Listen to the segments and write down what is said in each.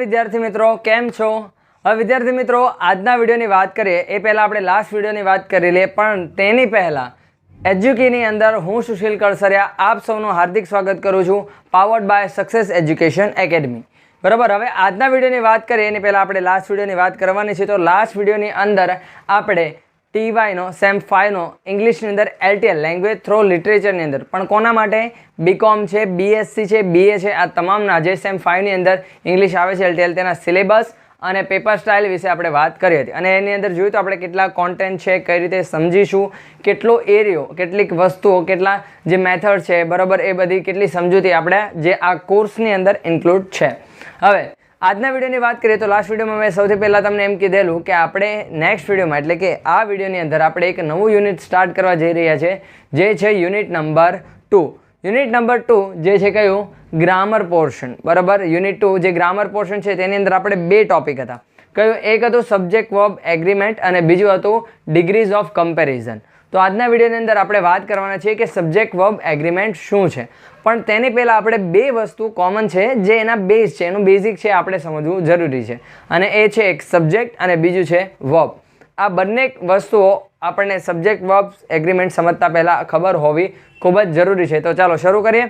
વિદ્યાર્થી મિત્રો, કેમ છો? હવે વિદ્યાર્થી મિત્રો, આજના વિડીયોની વાત કરીએ, એ પહેલાં આપણે લાસ્ટ વિડીયોની વાત કરી લઈએ, પણ તેની પહેલાં એજ્યુકીની અંદર હું સુશીલ કળસરિયા આપ સૌનું હાર્દિક સ્વાગત કરું છું powered by success education academy બરાબર, હવે આજના વિડીયોની વાત કરીએ, એની પહેલાં આપણે લાસ્ટ વિડીયોની વાત કરવાની છે, તો લાસ્ટ વિડીયોની અંદર આપણે ટીવાયનો સેમ ફાઈવનો ઇંગ્લિશની અંદર એલટીએલ લેંગ્વેજ થ્રો લિટરેચરની અંદર. પણ કોના માટે? બીકોમ છે બીએસસી છે બીએ છે, આ તમામના જે સેમ ફાઈવની અંદર ઇંગ્લિશ આવે છે એલટીએલ તેના સિલેબસ અને પેપર સ્ટાઇલ વિશે આપણે વાત કરી હતી. અને એની અંદર જોયું તો આપણે કેટલા કોન્ટેન્ટ છે, કઈ રીતે સમજીશું, કેટલો એરિયો કેટલીક વસ્તુઓ, કેટલા જે મેથડ છે, બરાબર, એ બધી કેટલી સમજૂતી આપણે જે આ કોર્સની અંદર ઇન્ક્લુડ છે. હવે આજના વિડીયોની વાત કરીએ તો લાસ્ટ વિડીયોમાં મેં સૌથી પહેલાં તમને એમ કીધેલું કે આપણે નેક્સ્ટ વિડીયોમાં, એટલે કે આ વિડીયોની અંદર આપણે એક નવું યુનિટ સ્ટાર્ટ કરવા જઈ રહ્યા છે, જે છે unit number two unit number two જે છે કયું? ગ્રામર પોર્શન બરાબર? યુનિટ ટુ જે ગ્રામર પોર્શન છે, તેની અંદર આપણે બે ટોપિક હતા. કયું? એક હતું સબ્જેક્ટ વર્બ એગ્રીમેન્ટ અને બીજું હતું ડિગ્રીઝ ઓફ કમ્પેરિઝન તો આજના વિડીયોની અંદર આપણે વાત કરવાના છીએ કે સબ્જેક્ટ વર્બ એગ્રીમેન્ટ શું છે? પણ તેની પહેલાં આપણે બે વસ્તુ કોમન છે, જે એના બેઝ છે, એનું બેઝિક છે, આપણે સમજવું જરૂરી છે. અને એ છે એક સબ્જેક્ટ અને બીજું છે વર્બ આ બંને વસ્તુઓ આપણને સબ્જેક્ટ વર્બ એગ્રીમેન્ટ સમજતા પહેલાં ખબર હોવી ખૂબ જ જરૂરી છે. તો ચાલો શરૂ કરીએ.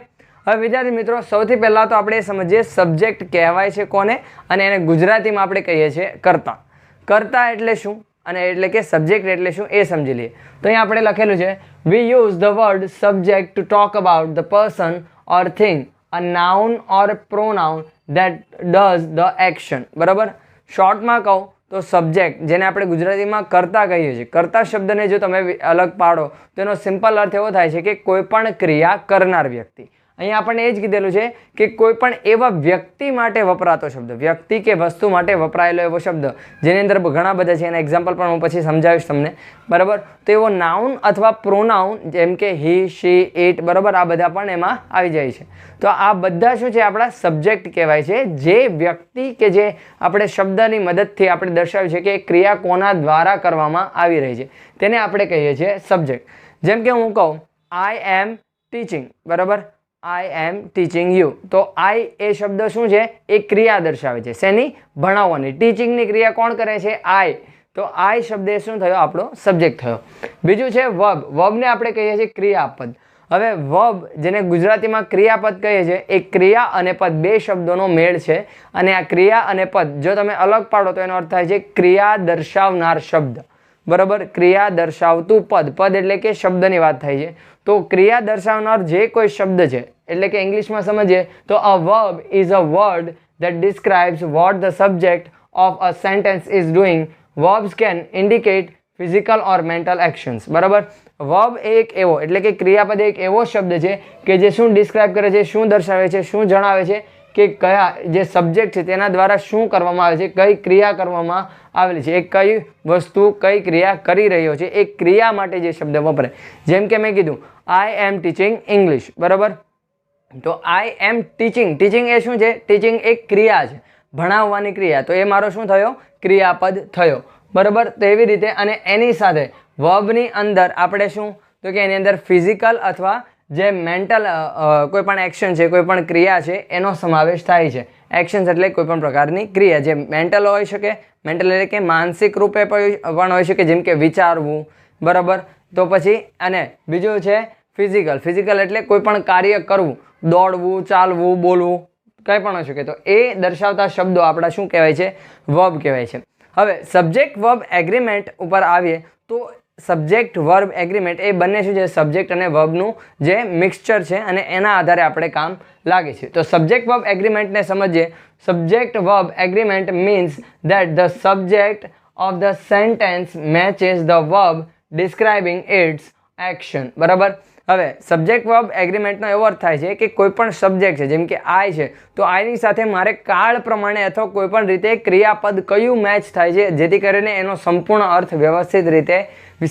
હવે વિદ્યાર્થી મિત્રો, સૌથી પહેલાં તો આપણે સમજીએ સબ્જેક્ટ કહેવાય છે કોને? અને એને ગુજરાતીમાં આપણે કહીએ છીએ કર્તા. કરતા એટલે શું? અને એટલે કે સબ્જેક્ટ એટલે શું એ સમજી લઈએ. તો અહીંયા આપણે લખેલું છે we use the word subject to talk about the person or thing a noun or pronoun that does the action બરાબર? શોર્ટમાં કહું તો સબ્જેક્ટ જેને આપણે ગુજરાતીમાં કરતા કહીએ છીએ. કરતા શબ્દને જો તમે અલગ પાડો, તો એનો સિમ્પલ અર્થ એવો થાય છે કે કોઈ પણ ક્રિયા કરનાર વ્યક્તિ. અહીંયા આપણને એ જ કીધેલું છે કે કોઈ પણ એવા વ્યક્તિ માટે વપરાતો શબ્દ, વ્યક્તિ કે વસ્તુ માટે વપરાયેલો એવો શબ્દ, જેની અંદર ઘણા બધા છે, એના એક્ઝામ્પલ પણ હું પછી સમજાવીશ તમને. બરાબર? તો એવો નાઉન અથવા પ્રોનાઉન જેમ કે હી શી ઇટ બરાબર? આ બધા પણ એમાં આવી જાય છે. તો આ બધા શું છે? આપણા સબ્જેક્ટ કહેવાય છે. જે વ્યક્તિ કે જે આપણે શબ્દની મદદથી આપણે દર્શાવ્યું છે કે ક્રિયા કોના દ્વારા કરવામાં આવી રહી છે. તેને આપણે કહીએ છીએ સબ્જેક્ટ જેમ કે હું કહું આઈ એમ ટીચિંગ બરાબર? આઈ એમ ટીચિંગ યુ તો આઈ એ શબ્દ શું છે? એ ક્રિયા દર્શાવે છે. શેની? ભણાવવાની. ટીચિંગની ક્રિયા કોણ કરે છે? આઈ તો આઈ શબ્દ શું થયો? આપણો સબ્જેક્ટ થયો. બીજું છે વબ વબને આપણે કહીએ છીએ ક્રિયાપદ. હવે વબ જેને ગુજરાતીમાં ક્રિયાપદ કહીએ છીએ, એ ક્રિયા અને પદ બે શબ્દોનો મેળ છે. અને આ ક્રિયા અને પદ જો તમે અલગ પાડો તો એનો અર્થ થાય છે ક્રિયા દર્શાવનાર શબ્દ. બરાબર? ક્રિયા દર્શાવતું પદ. પદ એટલે કે શબ્દની વાત થાય છે. તો ક્રિયા દર્શાવનાર જે કોઈ શબ્દ છે, એટલે કે ઇંગ્લિશમાં સમજીએ, તો a verb is a word that describes what the subject of a sentence is doing verbs can indicate physical or mental actions બરાબર? વર્બ એક એવો, એટલે કે ક્રિયાપદ એક એવો શબ્દ છે કે જે શું ડિસ્ક્રાઇબ કરે છે, શું દર્શાવે છે, શું જણાવે છે કે કયા જે સબ્જેક્ટ છે તેના દ્વારા શું કરવામાં આવે છે, કઈ ક્રિયા કરવામાં આવેલી છે, એ કઈ વસ્તુ કઈ ક્રિયા કરી રહ્યો છે, એ ક્રિયા માટે જે શબ્દ વપરાય જેમ કે મેં કીધું આઈ એમ ટીચિંગ ઇંગ્લિશ બરાબર? તો આઈ એમ ટીચિંગ ટીચિંગ એ શું છે? ટીચિંગ એક ક્રિયા છે, ભણાવવાની ક્રિયા. તો એ મારો શું થયો? ક્રિયાપદ થયો. બરાબર? તો રીતે અને એની સાથે વર્બની અંદર આપણે શું? તો કે એની અંદર ફિઝિકલ અથવા જે મેન્ટલ કોઈ પણ એક્શન છે, કોઈ પણ ક્રિયા છે, એનો સમાવેશ થાય છે. એક્શન્સ એટલે કોઈ પણ પ્રકારની ક્રિયા. જે મેન્ટલ હોઈ શકે મેન્ટલ એટલે કે માનસિક રૂપે પણ હોઈ શકે, જેમ કે વિચારવું, બરાબર? તો પછી, અને બીજું છે ફિઝિકલ ફિઝિકલ એટલે કોઈ પણ કાર્ય કરવું. દોડવું, ચાલવું, બોલવું, કંઈ પણ હોઈ શકે. તો એ દર્શાવતા શબ્દો આપણા શું કહેવાય છે? વર્બ કહેવાય છે. હવે સબ્જેક્ટ વર્બ એગ્રીમેન્ટ ઉપર આવીએ, તો સબ્જેક્ટ વર્બ એગ્રીમેન્ટ એ બંને શું છે સબ્જેક્ટ અને વર્બનું જે મિક્સચર છે અને એના આધારે આપણે કામ લાગે છે. તો સબ્જેક્ટ વર્બ એગ્રીમેન્ટને સમજીએ. Subject verb agreement means that the subject of the sentence matches the verb describing its action બરાબર? હવે સબ્જેક્ટ વર્બ એગ્રીમેન્ટનો એવો અર્થ થાય છે કે કોઈ પણ સબ્જેક્ટ છે, જેમ કે આય છે, તો આઈની સાથે મારે કાળ પ્રમાણે અથવા કોઈ પણ રીતે ક્રિયાપદ કયું મેચ થાય છે, જેથી કરીને એનો સંપૂર્ણ અર્થ વ્યવસ્થિત રીતે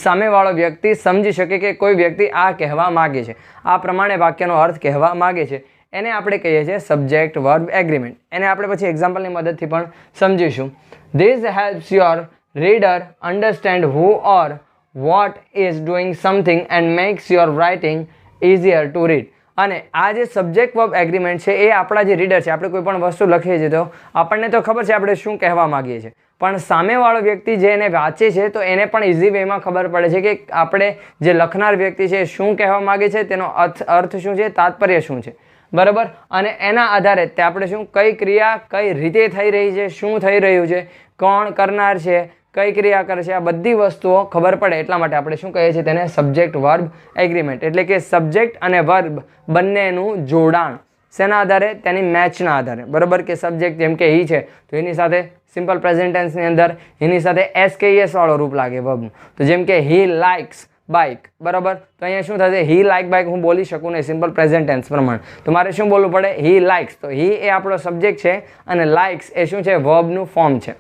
સામેવાળો વ્યક્તિ સમજી શકે કે કોઈ વ્યક્તિ આ કહેવા માગે છે. આ પ્રમાણે વાક્યનો અર્થ કહેવા માગે છે. એને આપણે કહીએ છીએ સબ્જેક્ટ વર્બ એગ્રીમેન્ટ એને આપણે પછી એક્ઝામ્પલની મદદથી પણ સમજીશું. This helps your reader understand who or what is doing something and makes your writing easier to read અને આ જે સબ્જેક્ટ વર્બ એગ્રીમેન્ટ છે, એ આપણા જે રીડર છે, આપણે કોઈ પણ વસ્તુ લખીએ છીએ તો આપણને તો ખબર છે આપણે શું કહેવા માગીએ છીએ. પણ સામેવાળો વ્યક્તિ જે એને વાંચે છે, તો એને પણ ઇઝી વેમાં ખબર પડે છે કે આપણે જે લખનાર વ્યક્તિ છે શું કહેવા માંગે છે, તેનો અર્થ અર્થ શું છે, તાત્પર્ય શું છે. બરાબર? અને એના આધારે તે આપણે શું, કઈ ક્રિયા કઈ રીતે થઈ રહી છે, શું થઈ રહ્યું છે, કોણ કરનાર છે કઈ ક્રિયા કરશે? આ બધી વસ્તુઓ ખબર પડે એટલા માટે આપણે શું કહીએ છીએ તેને સબ્જેક્ટ વર્બ એગ્રીમેન્ટ એટલે કે સબ્જેક્ટ અને વર્બ બંનેનું જોડાણ. શેના આધારે? તેની મેચના આધારે. બરાબર કે સબ્જેક્ટ જેમ કે હી છે, તો એની સાથે સિમ્પલ પ્રેઝેન્ટેન્સની અંદર એની સાથે એસ કે એસ વાળો રૂપ લાગે વર્બનું તો જેમ કે હી લાઇક્સ બાઇક બરાબર? તો અહીંયા શું થશે? હી લાઇક બાઇક હું બોલી શકું નહીં સિમ્પલ પ્રેઝન્ટ પ્રમાણે. તો મારે શું બોલવું પડે? હી લાઇક્સ તો હી એ આપણો સબ્જેક્ટ છે અને લાઇક્સ એ શું છે? વર્બનું ફોર્મ છે.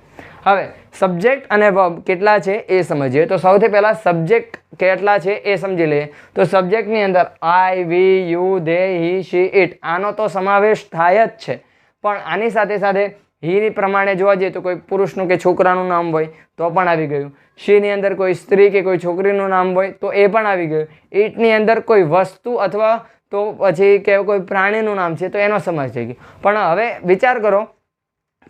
હવે સબ્જેક્ટ અને વર્બ કેટલા છે એ સમજીએ. તો સૌથી પહેલાં સબ્જેક્ટ કેટલા છે એ સમજી લઈએ. તો સબ્જેક્ટની અંદર I we you they he she it આનો તો સમાવેશ થાય જ છે. પણ આની સાથે સાથે હીની પ્રમાણે જોવા જઈએ તો કોઈ પુરુષનું કે છોકરાનું નામ હોય તો પણ આવી ગયું. શીની અંદર કોઈ સ્ત્રી કે કોઈ છોકરીનું નામ હોય તો એ પણ આવી ગયું. ઈટની અંદર કોઈ વસ્તુ અથવા તો પછી કે કોઈ પ્રાણીનું નામ છે તો એનો સમાજ થઈ ગયો. પણ હવે વિચાર કરો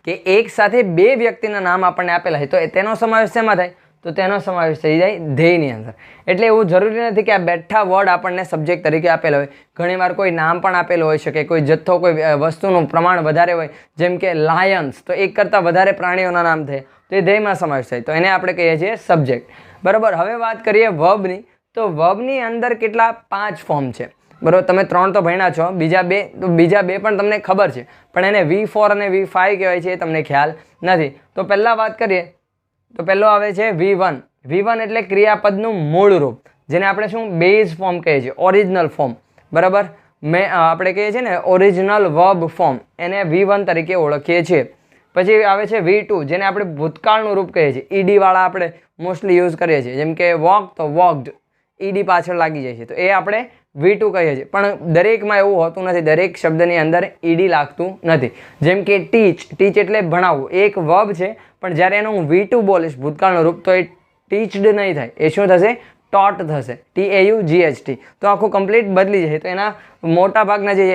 કે એક સાથે બે વ્યક્તિના નામ આપણને આપેલા છે તો તેનો સમાવેશ શેમાં થાય? તો તેનો સમાવેશ થઈ જાય ધ્યેયની અંદર. એટલે એવું જરૂરી નથી કે આ બેઠા વર્ડ આપણને સબ્જેક્ટ તરીકે આપેલા હોય. ઘણીવાર કોઈ નામ પણ આપેલું હોઈ શકે, કોઈ જથ્થો, કોઈ વસ્તુનું પ્રમાણ વધારે હોય, જેમ કે લાયન્સ તો એક કરતાં વધારે પ્રાણીઓના નામ થાય, તો એ ધ્યેયમાં સમાવેશ થાય. તો એને આપણે કહીએ છીએ સબ્જેક્ટ બરાબર, હવે વાત કરીએ વર્બની તો વર્બની અંદર કેટલા પાંચ ફોર્મ છે? બરાબર, તમે ત્રણ તો ભણ્યા છો, બીજા બે, તો બીજા બે પણ તમને ખબર છે. પણ એને વી ફોર અને વી ફાઇવ કહેવાય છે એ તમને ખ્યાલ નથી. તો પહેલાં વાત કરીએ, તો પહેલો આવે છે વી વન. વી વન એટલે ક્રિયાપદનું મૂળ રૂપ, જેને આપણે શું, બેઝ ફોર્મ કહીએ છીએ, ઓરિજિનલ ફોર્મ. બરાબર? મેં આપણે કહીએ છીએ ને, ઓરિજિનલ વર્બ ફોર્મ, એને વી વન તરીકે ઓળખીએ છીએ. પછી આવે છે વી ટુ, જેને આપણે ભૂતકાળનું રૂપ કહીએ છીએ. ઈડીવાળા આપણે મોસ્ટલી યુઝ કરીએ છીએ. જેમ કે વોક તો વોકડ ઈડી પાછળ લાગી જાય છે. તો એ આપણે વી ટુ કહીએ છીએ પણ દરેકમાં એવું હોતું નથી. દરેક શબ્દની અંદર ઈડી લાગતું નથી. જેમ કે ટીચ ટીચ એટલે ભણાવવું. એક વર્બ છે, પણ જ્યારે એનું હું વી ટુ બોલીશ, ભૂતકાળનું રૂપ, તો એ ટીચડ નહીં થાય. એ શું થશે? ટોટ થશે. ટી એ યુ જીએચટી તો આખું કમ્પ્લીટ બદલી જશે તો એના મોટા ભાગના જે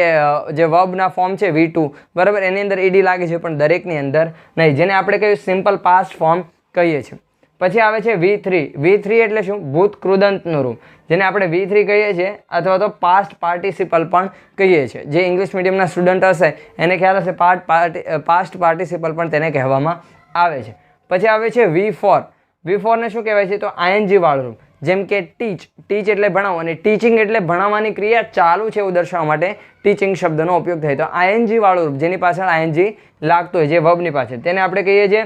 જે વર્બના ફોર્મ છે વી ટુ બરાબર, એની અંદર ઈડી લાગે છે, પણ દરેકની અંદર નહીં. જેને આપણે કહ્યું સિમ્પલ પાસ્ટ ફોર્મ કહીએ છીએ. પછી આવે છે વી થ્રી વી થ્રી એટલે શું? ભૂત કૃદંતનું રૂપ. જેને આપણે વી થ્રી કહીએ છીએ અથવા તો પાસ્ટ પાર્ટિસિપલ પણ કહીએ છીએ. જે ઇંગ્લિશ મીડિયમના સ્ટુડન્ટ હશે, એને ખ્યાલ હશે પાર્ટ પાર્ટી પાસ્ટ પાર્ટિસિપલ પણ તેને કહેવામાં આવે છે. પછી આવે છે વી ફોર વી ફોરને શું કહેવાય છે? તો આઈએનજીવાળું રૂપ. જેમ કે ટીચ ટીચ એટલે ભણાવો. અને ટીચિંગ એટલે ભણાવવાની ક્રિયા ચાલુ છે એવું દર્શાવવા માટે ટીચિંગ શબ્દનો ઉપયોગ થાય. તો આઈએનજી વાળું રૂપ. જેની પાછળ આઈએનજી લાગતું હોય, જે વર્બની પાછળ. તેને આપણે કહીએ છીએ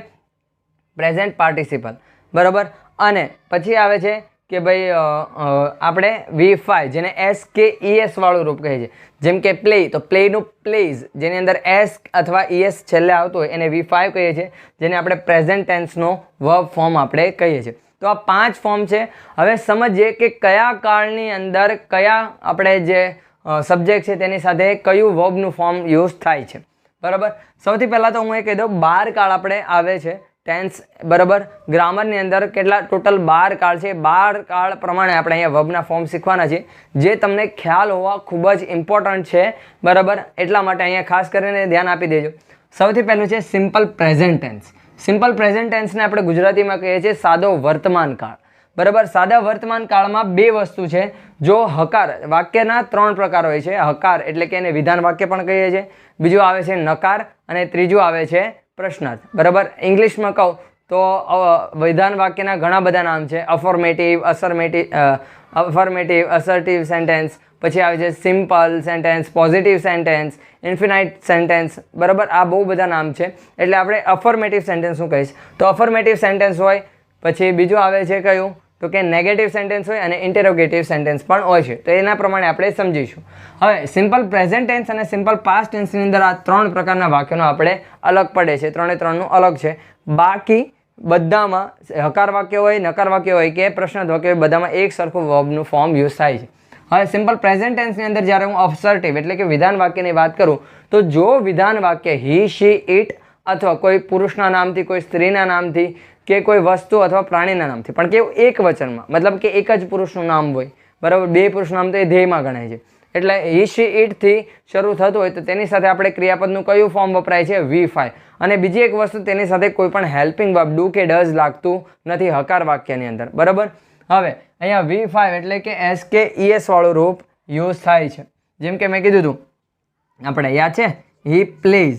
પ્રેઝન્ટ પાર્ટિસિપલ બરાબર? અને પછી આવે છે કે ભાઈ આપણે વી ફાઈવ જેને એસ કે ઈએસ વાળું રૂપ કહે છે. જેમ કે પ્લે તો પ્લેનું પ્લેઝ જેની અંદર એસ અથવા ઈએસ છેલ્લે આવતું હોય, એને વી ફાઈવ કહીએ છીએ, જેને આપણે પ્રેઝન્ટ ટેન્સનો વર્બ ફોર્મ આપણે કહીએ છીએ. તો આ પાંચ ફોર્મ છે. હવે સમજીએ કે કયા કાળની અંદર કયા આપણે જે સબ્જેક્ટ છે તેની સાથે કયું વર્બનું ફોર્મ યુઝ થાય છે. બરાબર? સૌથી પહેલાં તો હું એ કહી દઉં, બાર કાળ આપણે આવે છે. ટેન્સ, બરાબર? ગ્રામરની અંદર કેટલા ટોટલ બાર કાળ છે? બાર કાળ પ્રમાણે આપણે અહીંયા વબના ફોર્મ શીખવાના છે. જે તમને ખ્યાલ હોવા ખૂબ જ ઇમ્પોર્ટન્ટ છે, બરાબર? એટલા માટે અહીંયા ખાસ કરીને ધ્યાન આપી દેજો. સૌથી પહેલું છે simple present tense simple present ટેન્સને આપણે ગુજરાતીમાં કહીએ છીએ સાદો વર્તમાન કાળ. બરાબર? સાદા વર્તમાન કાળમાં બે વસ્તુ છે. જો હકાર, વાક્યના ત્રણ પ્રકાર હોય છે. હકાર એટલે કે એને વિધાન વાક્ય પણ કહીએ છીએ. બીજું આવે છે નકાર અને ત્રીજું આવે છે પ્રશ્નાર્થ બરાબર? ઇંગ્લિશમાં કહું તો વિધાન વાક્યના ઘણા બધા નામ છે. અફોર્મેટિવ અસરમેટિવ અફર્મેટિવ અસર્ટિવ સેન્ટેન્સ પછી આવે છે simple sentence positive sentence infinite sentence બરાબર? આ બહુ બધા નામ છે. એટલે આપણે અફર્મેટિવ સેન્ટેન્સ શું કહીશ? તો અફર્મેટિવ સેન્ટેન્સ હોય, પછી બીજું આવે છે કયું? તો કે નેગેટિવ સેન્ટેન્સ હોય અને ઇન્ટેરોગેટિવ સેન્ટેન્સ પણ હોય છે. તો એના પ્રમાણે આપણે સમજીશું. હવે સિમ્પલ પ્રેઝન્ટ ટેન્સ અને સિમ્પલ પાસ્ટ ટેન્સની અંદર આ ત્રણ પ્રકારના વાક્યનો આપણે અલગ પડે છે. ત્રણે ત્રણનું અલગ છે. બાકી બધામાં હકાર વાક્ય હોય, નકાર વાક્ય હોય, કે પ્રશ્ન વાક્ય હોય બધામાં એક સરખું વર્બનું ફોર્મ યુઝ થાય છે. હવે સિમ્પલ પ્રેઝન્ટ ટેન્સની અંદર જ્યારે હું અફસર્ટિવ એટલે કે વિધાન વાક્યની વાત કરું, તો જો વિધાન વાક્ય હી શી ઇટ અથવા કોઈ પુરુષના નામથી, કોઈ સ્ત્રીના નામથી કે કોઈ વસ્તુ અથવા પ્રાણીના નામથી. પણ કેવું એક વચનમાં, મતલબ કે એક જ પુરુષનું નામ હોય. બરાબર? બે પુરુષનું નામ તો એ ધ્યેયમાં ગણાય છે. એટલે હી શી ઇટથી શરૂ થતું હોય તો તેની સાથે આપણે ક્રિયાપદનું કયું ફોર્મ વપરાય છે? વી ફાઈ અને બીજી એક વસ્તુ તેની સાથે કોઈ પણ હેલ્પિંગ વર્બ ડુ કે ડઝ લાગતું નથી હકાર વાક્યની અંદર. બરાબર? હવે, અહીંયા વી ફાઈવ એટલે કે એસ કે ઈએસ વાળું રૂપ યુઝ થાય છે. જેમ કે મેં કીધું હતું આપણે યાદ છે? હી પ્લેઝ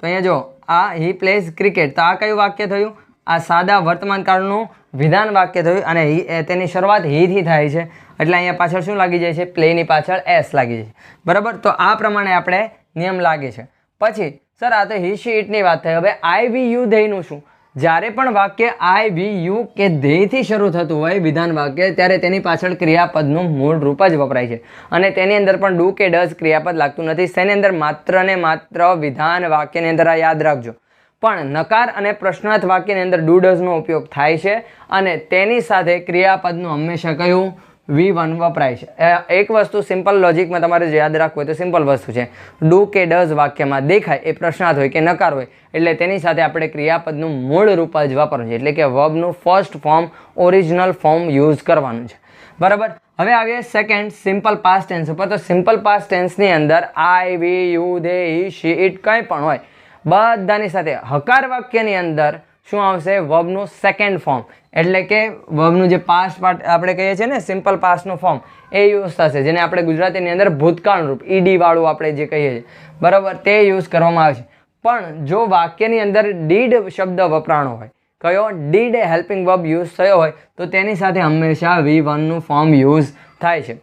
તો અહીંયા જો, આ હી પ્લેઝ ક્રિકેટ તો આ કયું વાક્ય થયું? આ સાદા વર્તમાન કાળનું વિધાન વાક્ય થયું અને હી તેની શરૂઆત હીથી થાય છે. એટલે અહીંયા પાછળ શું લાગી જાય છે? પ્લેની પાછળ એસ લાગી જાય બરાબર? તો આ પ્રમાણે આપણે નિયમ લાગે છે. પછી, સર, આ તો હી શી ઇટની વાત થઈ. હવે આઈ વી યુ ધેયનું શું? જ્યારે પણ વાક્ય આઈ વી યુ કે ધ્યેયથી શરૂ થતું હોય, વિધાન વાક્ય, ત્યારે તેની પાછળ ક્રિયાપદનું મૂળ રૂપ જ વપરાય છે. અને તેની અંદર પણ ડુ કે ડઝ ક્રિયાપદ લાગતું નથી. તેની અંદર માત્ર ને માત્ર વિધાન વાક્યની અંદર આ યાદ રાખજો. પણ નકાર અને પ્રશ્નાર્થ વાક્યની અંદર ડુ ડઝનો ઉપયોગ થાય છે. અને તેની સાથે ક્રિયાપદનું હંમેશા કયું? વી વન વપરાય છે. એક વસ્તુ સિમ્પલ લોજિકમાં તમારે યાદ રાખવું હોય તો સિમ્પલ વસ્તુ છે. ડુ કે ડઝ વાક્યમાં દેખાય એ પ્રશ્નાર્થ હોય કે નકાર હોય એટલે તેની સાથે આપણે ક્રિયાપદનું મૂળ રૂપ જ વાપરવું છે. એટલે કે વર્બનું first form original form use કરવાનું છે. બરાબર? હવે આવીએ સેકન્ડ સિમ્પલ પાસ્ટ ટેન્સ ઉપર. તો સિમ્પલ પાસ્ટ ટેન્સની અંદર I we you they he she it કંઈ પણ હોય, બધાની સાથે હકાર વાક્યની અંદર શું આવશે? વર્બનું સેકન્ડ ફોર્મ એટલે કે વર્બનું જે પાસ્ટ પાર્ટ આપણે કહીએ છીએ ને સિમ્પલ પાસ્ટનું ફોર્મ એ યુઝ થશે, જેને આપણે ગુજરાતીની અંદર ભૂતકાળ રૂપ ઈડી વાળું આપણે જે કહીએ છીએ. બરાબર? તે યુઝ કરવામાં આવે છે પણ જો વાક્યની અંદર ડીડ શબ્દ વપરાણો હોય, કયો? ડીડ હેલ્પિંગ વર્બ યુઝ થયો હોય, તો તેની સાથે હંમેશા વી વનનું ફોર્મ યુઝ થાય છે.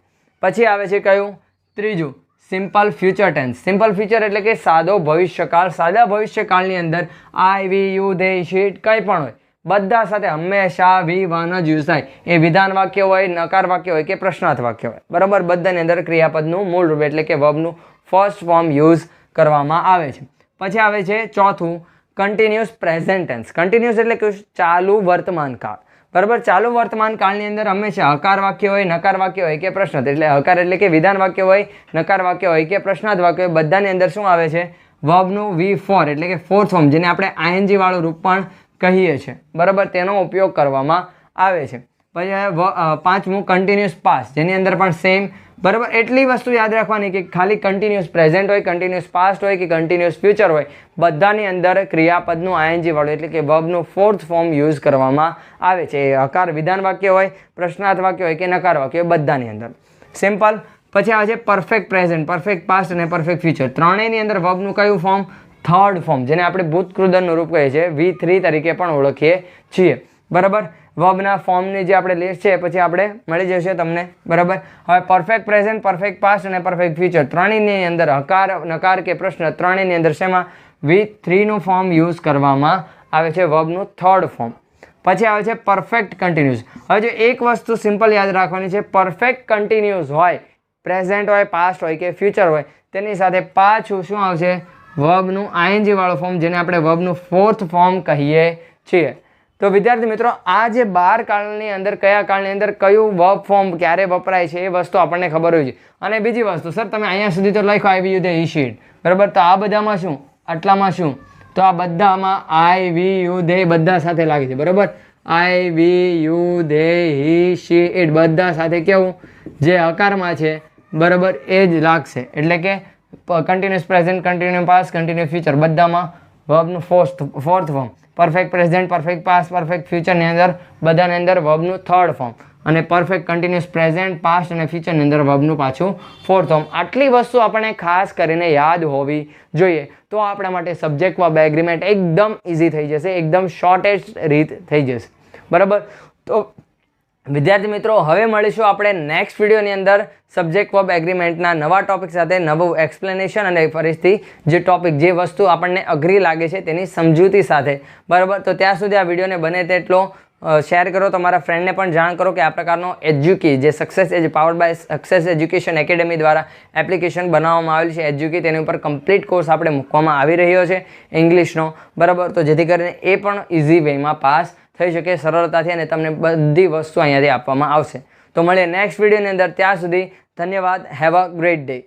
પછી આવે છે કયું? ત્રીજું. Simple future tense simple future એટલે કે સાદો ભવિષ્યકાળ. સાદા ભવિષ્યકાળની અંદર I we you they sheet કંઈ પણ હોય, બધા સાથે હંમેશા વી, વન જ યુઝ થાય. એ વિધાન વાક્ય હોય, નકાર વાક્ય હોય કે પ્રશ્નાર્થ વાક્ય હોય. બરાબર? બધાની અંદર ક્રિયાપદનું મૂળ રૂપ એટલે કે વર્બનું ફર્સ્ટ ફોર્મ યુઝ કરવામાં આવે છે. પછી આવે છે ચોથું કન્ટિન્યુઅસ પ્રેઝન્ટ ટેન્સ કન્ટિન્યુઅસ એટલે કે ચાલુ વર્તમાન કાળ. બરાબર? ચાલુ વર્તમાન કાળની અંદર હંમેશા હકાર વાક્ય હોય, નકાર વાક્ય હોય કે પ્રશ્ન. એટલે હકાર એટલે કે વિધાન વાક્ય હોય, નકાર વાક્ય હોય કે પ્રશ્નાર્થ વાક્ય હોય, બધાની અંદર શું આવે છે? વર્બનું વી ફોર એટલે કે ફોર્થ ફોર્મ, જેને આપણે આઈએનજી વાળું રૂપ પણ કહીએ છીએ. બરાબર? તેનો ઉપયોગ કરવામાં આવે છે. પછી પાંચમું કન્ટિન્યુઅસ પાસ જેની અંદર પણ સેમ બરાબર? એટલી વસ્તુ યાદ રાખવાની કે ખાલી કન્ટિન્યુઅસ પ્રેઝન્ટ હોય કન્ટિન્યુઅસ પાસ્ટ હોય કે કન્ટિન્યુઅસ ફ્યુચર હોય, બધાની અંદર ક્રિયાપદનું આઈએનજી વાળું એટલે કે વર્બનું ફોર્થ ફોર્મ યુઝ કરવામાં આવે છે. એ હકાર વિધાન વાક્ય હોય, પ્રશ્નાર્થ વાક્ય હોય કે નકાર વાક્ય હોય, બધાની અંદર. સિમ્પલ પછી આવે છે પરફેક્ટ પ્રેઝન્ટ પરફેક્ટ પાસ્ટ અને પરફેક્ટ ફ્યુચર ત્રણેયની અંદર વર્બનું કયું ફોર્મ થર્ડ ફોર્મ જેને આપણે ભૂતકૃદનનું રૂપ કહીએ છીએ. વી થ્રી તરીકે પણ ઓળખીએ છીએ. બરાબર? વર્બના ફોર્મની જે આપણે લિસ્ટ છે પછી આપણે મળી જશે તમને, બરાબર? હવે પરફેક્ટ પ્રેઝન્ટ પરફેક્ટ પાસ્ટ અને પરફેક્ટ ફ્યુચર ત્રણેયની અંદર હકાર, નકાર કે પ્રશ્ન ત્રણેયની અંદર શેમાં? વી થ્રીનું ફોર્મ યુઝ કરવામાં આવે છે વર્બનું થર્ડ ફોર્મ પછી આવે છે પરફેક્ટ કન્ટિન્યુઅસ હવે જો એક વસ્તુ સિમ્પલ યાદ રાખવાની છે પરફેક્ટ કન્ટિન્યુઅસ હોય પ્રેઝન્ટ હોય પાસ્ટ હોય કે ફ્યુચર હોય, તેની સાથે પાછું શું આવશે? વર્બનું આઈએનજી ફોર્મ જેને આપણે વર્બનું ફોર્થ ફોર્મ કહીએ છીએ. તો વિદ્યાર્થી મિત્રો, આ જે બાર કાળની અંદર, કયા કાળની અંદર, કયું વર્બ ફોર્મ ક્યારે વપરાય છે એ વસ્તુ આપણને ખબર હોય છે. અને બીજી વસ્તુ, સર, તમે અહીંયા સુધી તો લખ્યો આઈ યુ ઈ શીટ બરાબર? તો આ બધામાં શું? આટલામાં શું? તો આ બધામાં આઈ વી યુ ધે બધા સાથે લાગે છે, બરાબર? I we you they he she it બધા સાથે કેવું? જે હકારમાં છે, બરાબર, એ જ લાગશે. એટલે કે continuous present continue past continue future બધામાં વર્બનું fourth fourth form perfect present perfect past perfect ફ્યુચરની અંદર બધાની અંદર વર્બનું થર્ડ ફોર્મ અને પરફેક્ટ કન્ટિન્યુઅસ પ્રેઝન્ટ પાસ્ટ અને ફ્યુચરની અંદર વર્બનું પાછું ફોર્થ ફોર્મ આટલી વસ્તુ આપણે ખાસ કરીને યાદ હોવી જોઈએ. તો આપણા માટે સબ્જેક્ટ વર્બ એગ્રીમેન્ટ એકદમ ઇઝી થઈ જશે. એકદમ શોર્ટેસ્ટ રીત થઈ જશે. બરાબર? તો વિદ્યાર્થી મિત્રો, હવે મળીશું આપણે નેક્સ્ટ વિડીયોની અંદર સબ્જેક્ટ વર્બ એગ્રીમેન્ટના નવા ટોપિક સાથે નવું એક્સપ્લેનેશન અને ફરીથી જે ટોપિક જે વસ્તુ આપણને અઘરી લાગે છે તેની સમજૂતી સાથે. બરાબર? તો ત્યાં સુધી આ વિડીયોને બને તેટલો શેર કરો, તમારા ફ્રેન્ડને પણ જાણ કરો કે આ પ્રકારનો એજ્યુકી જે success edge powered by success education academy દ્વારા એપ્લિકેશન બનાવવામાં આવેલ છે. એજ્યુકી તેની ઉપર કમ્પ્લીટ કોર્સ આપણે મૂકવામાં આવી રહ્યો છે ઇંગ્લિશનો બરાબર? તો જેથી કરીને એ પણ ઇઝી વેમાં પાસ થઈ શકે સરળતાથી અને તમને બધી વસ્તુ અહીંયાથી આપવામાં આવશે. તો મળીએ નેક્સ્ટ વિડીયોની અંદર. ત્યાં સુધી ધન્યવાદ. Have a great day